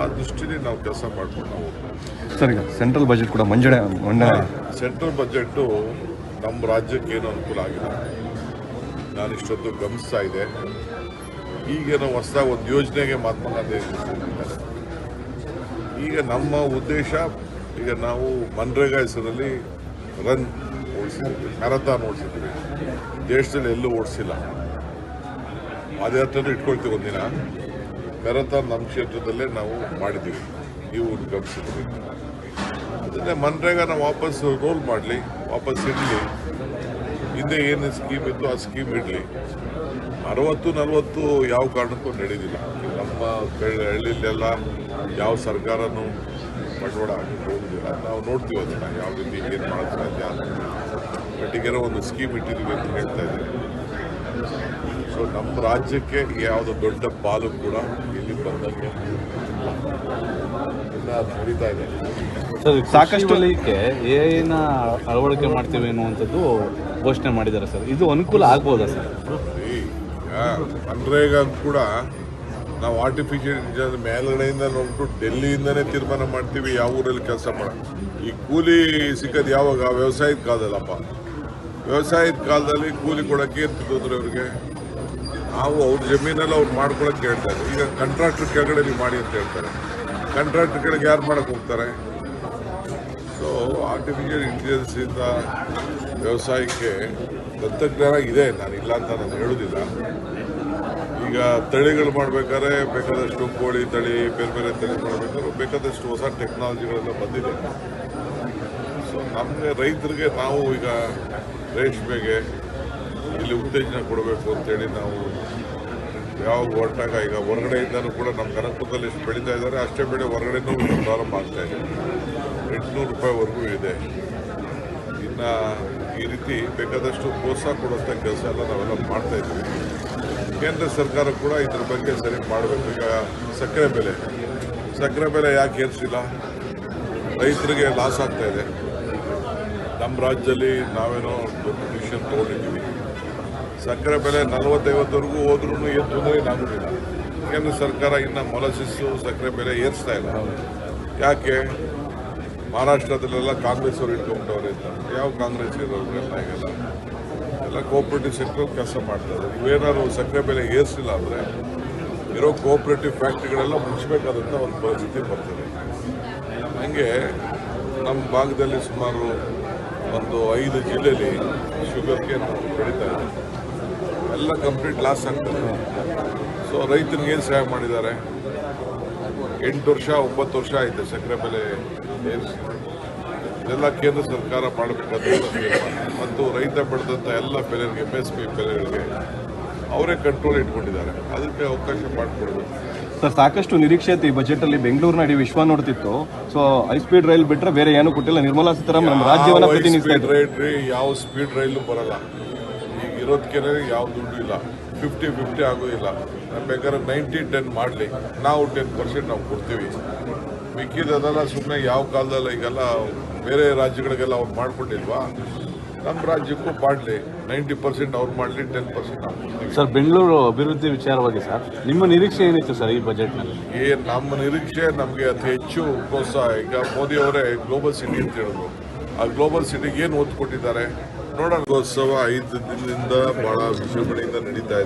ಆ ದೃಷ್ಟಿಲಿ ನಾವು ಕೆಲಸ ಮಾಡ್ಕೊಂಡು ಹೋಗ್ತೀವಿ. ಸರ್ ಈಗ ಸೆಂಟ್ರಲ್ ಬಜೆಟ್ ಕೂಡ ಮಂಡನೆ. ಸೆಂಟ್ರಲ್ ಬಜೆಟ್ಟು ನಮ್ಮ ರಾಜ್ಯಕ್ಕೆ ಏನು ಅನುಕೂಲ ಆಗಿಲ್ಲ ನಾನು ಇಷ್ಟೊತ್ತು ಗಮನಿಸ್ತಾ ಇದೆ ಈಗೇನೋ ಹೊಸದಾಗಿ ಒಂದು ಯೋಜನೆಗೆ ಮಹಾತ್ಮ ಗಾಂಧಿ ಈಗ ನಮ್ಮ ಉದ್ದೇಶ ಈಗ ನಾವು ಮನ್ರೇಗಾ ಹೆಸರಲ್ಲಿ ರನ್ ಓಡಿಸಿದ್ವಿ ಮ್ಯಾರಥಾನ್ ಓಡಿಸಿದ್ವಿ ದೇಶದಲ್ಲಿ ಎಲ್ಲೂ ಓಡಿಸಿಲ್ಲ. ಪಾದಯಾತ್ರೆನೂ ಇಟ್ಕೊಳ್ತೀವಿ ಒಂದಿನ. ಮ್ಯಾರಥಾನ್ ನಮ್ಮ ಕ್ಷೇತ್ರದಲ್ಲೇ ನಾವು ಮಾಡಿದ್ದೀವಿ. ನೀವು ಉದ್ಘಾಟಿಸಿದ್ರಿ ಅದನ್ನೇ ಮನ್ರೇಗ ನಾವು ವಾಪಸ್ ರೋಲ್ ಮಾಡಲಿ, ವಾಪಸ್ ಇಡಲಿ. ಹಿಂದೆ ಏನು ಸ್ಕೀಮ್ ಇತ್ತು, ಆ ಸ್ಕೀಮ್ ಇಡಲಿ. ಅರವತ್ತು, ನಲವತ್ತು ಯಾವ ಕಾರಣಕ್ಕೂ ನಡೆದಿಲ್ಲ. ನಮ್ಮ ಹಳ್ಳಿಲೆಲ್ಲ ಯಾವ ಸರ್ಕಾರನೂ ಬಂಡವಾಳ ಹೋಗುದಿಲ್ಲ ನಾವು ನೋಡ್ತೀವಿ ಅದನ್ನು, ಯಾವ ರೀತಿ ಏನು ಮಾಡೋದು ಸಾಧ್ಯ ಒಟ್ಟಿಗೆನೋ ಒಂದು ಸ್ಕೀಮ್ ಇಟ್ಟಿದ್ದೀವಿ ಅಂತ ಹೇಳ್ತಾ ಇದ್ದಾರೆ ಸೊ ನಮ್ಮ ರಾಜ್ಯಕ್ಕೆ ಯಾವುದೋ ದೊಡ್ಡ ಪಾಲು ಕೂಡ ಇಲ್ಲಿ ಬಂದಂಗೆ ನಡೀತಾ ಇದೆ. ಸರ್ ಸಾಕಷ್ಟು- ಸಾಕಷ್ಟು ಏನ ಅಳವಡಿಕೆ ಮಾಡ್ತೀವಿ ಅನ್ನುವಂಥದ್ದು ಘೋಷಣೆ ಮಾಡಿದ್ದಾರೆ ಸರ್. ಇದು ಅನುಕೂಲ ಆಗ್ಬೋದಾ ಸರ್? ಮನ್ರೇಗಾ ಕೂಡ ನಾವು ಆರ್ಟಿಫಿಷಿಯಲ್ ಇಂಟೆಲಿಜೆನ್ಸ್ ಮೇಲ್ಗಡೆಯಿಂದ ನೋಡ್ಬಿಟ್ಟು ಡೆಲ್ಲಿಯಿಂದನೇ ತೀರ್ಮಾನ ಮಾಡ್ತೀವಿ ಯಾವ ಊರಲ್ಲಿ ಕೆಲಸ ಮಾಡ. ಈ ಕೂಲಿ ಸಿಕ್ಕದು ಯಾವಾಗ? ವ್ಯವಸಾಯದ ಕಾಲದಲ್ಲಪ್ಪ. ವ್ಯವಸಾಯದ ಕಾಲದಲ್ಲಿ ಕೂಲಿ ಕೊಡೋಕ್ಕೆ ಏನು ತೊಂದರೆ ಅವ್ರಿಗೆ ನಾವು ಅವ್ರ ಜಮೀನಲ್ಲಿ ಅವ್ರು ಮಾಡ್ಕೊಳಕ್ಕೆ ಹೇಳ್ತಾರೆ. ಈಗ ಕಂಟ್ರಾಕ್ಟರ್ ಕೆಳಗಡೆ ನೀವು ಮಾಡಿ ಅಂತ ಹೇಳ್ತಾರೆ. ಕಂಟ್ರಾಕ್ಟರ್ ಕೆಳಗೆ ಯಾರು ಮಾಡೋಕ್ಕೆ ಹೋಗ್ತಾರೆ? ಸೊ ಆರ್ಟಿಫಿಷಿಯಲ್ ಇಂಟೆಲಿಜೆನ್ಸ್ ಇಂದ ವ್ಯವಸಾಯಕ್ಕೆ ತಂತ್ರಜ್ಞಾನ ಇದೆ. ನಾನು ಇಲ್ಲ ಅಂತ ನಾನು ಹೇಳೋದಿಲ್ಲ. ಈಗ ತಳಿಗಳು ಮಾಡಬೇಕಾದ್ರೆ ಬೇಕಾದಷ್ಟು ಕೋಳಿ ತಳಿ, ಬೇರೆ ಬೇರೆ ತಳಿ ಮಾಡಬೇಕಾದ್ರೆ ಬೇಕಾದಷ್ಟು ಹೊಸ ಟೆಕ್ನಾಲಜಿಗಳೆಲ್ಲ ಬಂದಿದೆ. ಸೊ ನಮಗೆ ರೈತರಿಗೆ ನಾವು ಈಗ ರೇಷ್ಮೆಗೆ ಇಲ್ಲಿ ಉತ್ತೇಜನ ಕೊಡಬೇಕು ಅಂತೇಳಿ ನಾವು ಯಾವ ಹೊರಟಾಗ ಈಗ ಹೊರಗಡೆಯಿಂದನೂ ಕೂಡ ನಮ್ಮ ಕನಕಪುರದಲ್ಲಿ ಎಷ್ಟು ಬೆಳೀತಾ ಇದ್ದಾರೆ, ಅಷ್ಟೇ ಬೆಳೆ ಹೊರಗಡೆನೂ ಪ್ರಾರಂಭ ಆಗ್ತಾ ಇದೆ. ಎಂಟುನೂರು ರೂಪಾಯಿವರೆಗೂ ಇದೆ. ಇನ್ನು ಈ ರೀತಿ ಬೇಕಾದಷ್ಟು ಪ್ರೋತ್ಸಾಹ ಕೊಡುವಂಥ ಕೆಲಸ ಎಲ್ಲ ನಾವೆಲ್ಲ ಮಾಡ್ತಾ ಇದ್ದೀವಿ. ಕೇಂದ್ರ ಸರ್ಕಾರ ಕೂಡ ಇದ್ರ ಬಗ್ಗೆ ಸರಿ ಮಾಡಬೇಕು. ಈಗ ಸಕ್ಕರೆ ಬೆಲೆ ಸಕ್ಕರೆ ಬೆಲೆ ಯಾಕೆ ಏರಿಸಿಲ್ಲ? ರೈತರಿಗೆ ಲಾಸ್ ಆಗ್ತಾ ಇದೆ. ನಮ್ಮ ರಾಜ್ಯದಲ್ಲಿ ನಾವೇನೋ ಡಿಸಿಷನ್ ತೊಗೊಂಡಿದ್ದೀವಿ. ಸಕ್ಕರೆ ಬೆಲೆ ನಲವತ್ತೈವತ್ತವರೆಗೂ ಹೋದ್ರೂ ಏನು ಆಗುದಿಲ್ಲ ಕೇಂದ್ರ ಸರ್ಕಾರ ಇನ್ನು ಮೊಲಸಿಸು, ಸಕ್ಕರೆ ಬೆಲೆ ಏರಿಸ್ತಾ ಇಲ್ಲ. ಯಾಕೆ? ಮಹಾರಾಷ್ಟ್ರದಲ್ಲೆಲ್ಲ ಕಾಂಗ್ರೆಸ್ ಅವರು ಇಟ್ಕೊಂಡವ್ರೆ ಅಂತ. ಯಾವ ಕಾಂಗ್ರೆಸ್ ಇರೋರೆಲ್ಲ ಈಗೆಲ್ಲ ಎಲ್ಲ ಕೋಆಪರೇಟಿವ್ ಸೆಕ್ಟರ್ ಕೆಲಸ ಮಾಡ್ತಾ ಇದ್ದಾರೆ. ಇವೇನಾದ್ರು ಸಕ್ಕರೆ ಬೆಲೆ ಏರಿಸಿಲ್ಲ ಅಂದರೆ ಇರೋ ಕೋಆಪರೇಟಿವ್ ಫ್ಯಾಕ್ಟ್ರಿಗಳೆಲ್ಲ ಮುಚ್ಚಬೇಕಾದಂಥ ಒಂದು ಪರಿಸ್ಥಿತಿ ಬರ್ತದೆ. ಹಂಗೆ ನಮ್ಮ ಭಾಗದಲ್ಲಿ ಸುಮಾರು ಒಂದು ಐದು ಜಿಲ್ಲೆಯಲ್ಲಿ ಶುಗರ್ಗೆ ನಾವು ಬೆಳೀತಾ ಇದ್ದೀವಿ ಎಲ್ಲ ಕಂಪ್ಲೀಟ್ ಲಾಸ್ ಆಗ್ತದೆ. ಸೊ ರೈತರಿಗೆ ಏನು ಸಹಾಯ ಮಾಡಿದ್ದಾರೆ? ಎಂಟು ವರ್ಷ ಒಂಬತ್ತು ವರ್ಷ ಆಯಿತು ಸಕ್ಕರೆ ಬೆಲೆ ಏರಿಸಿ. ಇದೆಲ್ಲ ಕೇಂದ್ರ ಸರ್ಕಾರ ಮಾಡಬೇಕಾದ ಮತ್ತು ರೈತ ಬೆಳೆದಂಥ ಎಲ್ಲ ಬೆಲೆಗಳಿಗೆ ಎಂ ಎಸ್ ಪಿ ಬೆಲೆಗಳಿಗೆ ಅವರೇ ಕಂಟ್ರೋಲ್ ಇಟ್ಕೊಂಡಿದ್ದಾರೆ. ಅದಕ್ಕೆ ಅವಕಾಶ ಮಾಡಿಕೊಡ್ಬೇಕು. ಸರ್ ಸಾಕಷ್ಟು ನಿರೀಕ್ಷೆ ಇತ್ತು ಈ ಬಜೆಟ್ ಅಲ್ಲಿ ಬೆಂಗಳೂರಿನ ಇಡೀ ವಿಶ್ವ ನೋಡ್ತಿತ್ತು. ಸೊ ಹೈ ಸ್ಪೀಡ್ ರೈಲ್ ಬಿಟ್ಟರೆ ಬೇರೆ ಏನು ಕೊಟ್ಟಿಲ್ಲ. ನಿರ್ಮಲಾ ಸೀತಾರಾಮನ್ ನಮ್ಮ ರಾಜ್ಯವನ್ನ ಪ್ರತಿನಿಧಿಸ್ತಾ ಯಾವ ಸ್ಪೀಡ್ ರೈಲು ಬರಲ್ಲ. ಇರೋದಕ್ಕೆ ಯಾವ ದುಡ್ಡು ಇಲ್ಲ. ಫಿಫ್ಟಿ ಫಿಫ್ಟಿ ಆಗೋದಿಲ್ಲ ಬೇಕಾದ್ರೆ ನೈಂಟಿ ಟೆನ್ ಮಾಡಲಿ. ನಾವು ಟೆನ್ ಪರ್ಸೆಂಟ್ ನಾವು ಕೊಡ್ತೀವಿ. ಮಿಕ್ಕಿದದೆಲ್ಲ ಸುಮ್ಮನೆ ಯಾವ ಕಾಲದಲ್ಲ ಈಗೆಲ್ಲ ಬೇರೆ ರಾಜ್ಯಗಳಿಗೆಲ್ಲ ಅವ್ರು ಮಾಡ್ಕೊಂಡಿಲ್ವಾ? ನಮ್ಮ ರಾಜ್ಯಕ್ಕೂ ಮಾಡಲಿ. ನೈಂಟಿ ಪರ್ಸೆಂಟ್ ಅವ್ರು ಮಾಡಲಿ ಟೆನ್ ಪರ್ಸೆಂಟ್ ನಾವು ಸರ್ ಬೆಂಗಳೂರು ಅಭಿವೃದ್ಧಿ ವಿಚಾರವಾಗಿ ಸರ್ ನಿಮ್ಮ ನಿರೀಕ್ಷೆ ಏನಿತ್ತು ಸರ್ ಈ ಬಜೆಟ್ನಲ್ಲಿ ಏ ನಮ್ಮ ನಿರೀಕ್ಷೆ ನಮಗೆ ಅತಿ ಹೆಚ್ಚು ಪ್ರೋತ್ಸಾಹ ಈಗ ಮೋದಿ ಅವರೇ ಗ್ಲೋಬಲ್ ಸಿಟಿ ಅಂತ ಹೇಳಿದ್ರು ಆ ಗ್ಲೋಬಲ್ ಸಿಟಿಗೆ ಏನು ಒತ್ತು ಕೊಟ್ಟಿದ್ದಾರೆ? ನೋಡೋಣ ಉತ್ಸವ ಐದು ದಿನದಿಂದ ಬಹಳ ವಿಜೃಂಭಣೆಯಿಂದ ನಡೀತಾ ಇದೆ.